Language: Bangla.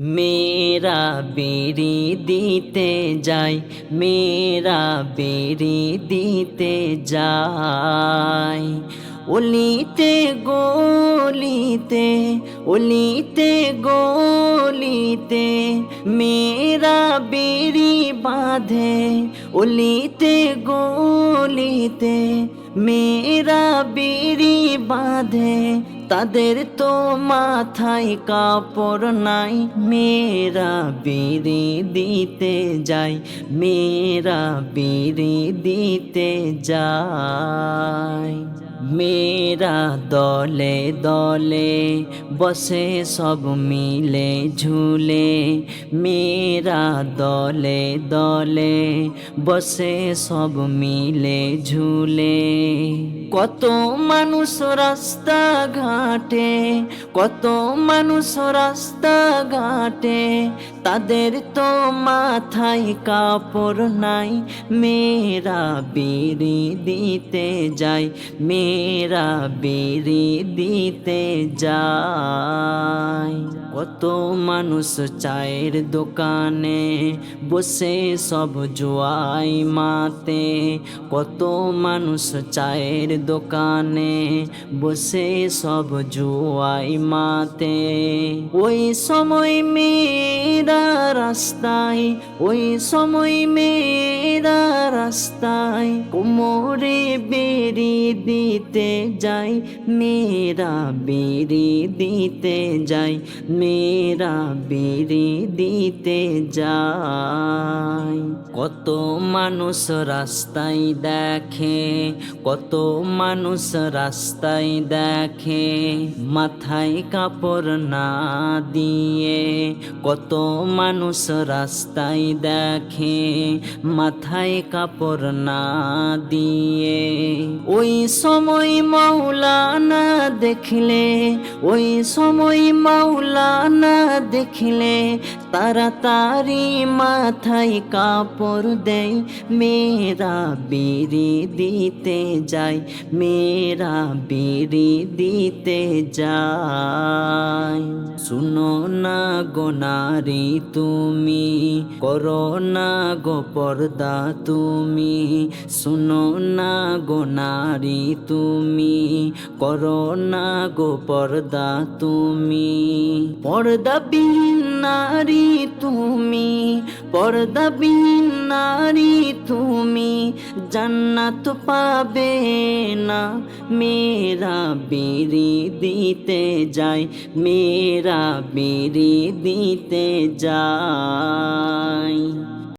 মেরা বিড়ি দিতে যাই মেরা বিড়ি দিতে যাই অলিতে গলিতে অলিতে গলিতে মেরা বিড়ি বাঁধে, অলিতে গলিতে মেরা বিড়ি বাঁধে। তাদের তো মাথায় কাপড় নাই। মেয়েরা বিড়ি দিতে যাই মেয়েরা বিড়ি দিতে যাই মেরা দলে দলে বসে সব মিলে ঝুলে। মেরা দলে দলে বসে সব মিলে ঝুলে। কত মানুষ রাস্তা ঘাটে কত মানুষ রাস্তা ঘাটে তাদের তো মাথায় কাপড় নাই। মেরা বিড়ি দিতে যাই মেরা বিড়ি দিতে যাই কত মানুষ চায়ের দোকানে বসে সব জোয়াই মাতে। কত মানুষ চায়ের দোকানে বসে সব জুয়াই মাতে। ওই সময় মেয়েরা রাস্তায়, ওই সময় মেয়েরা রাস্তায় কোমরে বেরি দিতে যাই, মেয়েরা বেরি দিতে যাই, মেয়েরা বেরি দিতে যাই। কত মানুষ রাস্তায় দেখে, কত মানুষ রাস্তায় দেখে, মাথায় কাপড় না দিয়ে, কত মানুষ রাস্তায় দেখে, মাথায় কাপড় না দিয়ে। ওই সময় মাওলানা দেখলে ওই সময় মাওলানা দেখলে তাড়াতাড়ি মাথায় কাপড় দেয় মেরা বিড়ি দিতে যাই মেরা বিড়ি দিতে যাই শুনো না গো নারী তুমি, করো না গো পর্দা তুমি, শুনো না গো নারী তুমি, করো না গো পর্দা তুমি। পর্দাবিহীন নারী তুমি পর্দাবিহীন নারী তুমি, জান্নাত পাবে না। মেরা বেরি দিতে যাই মেরা বেরি দিতে যাই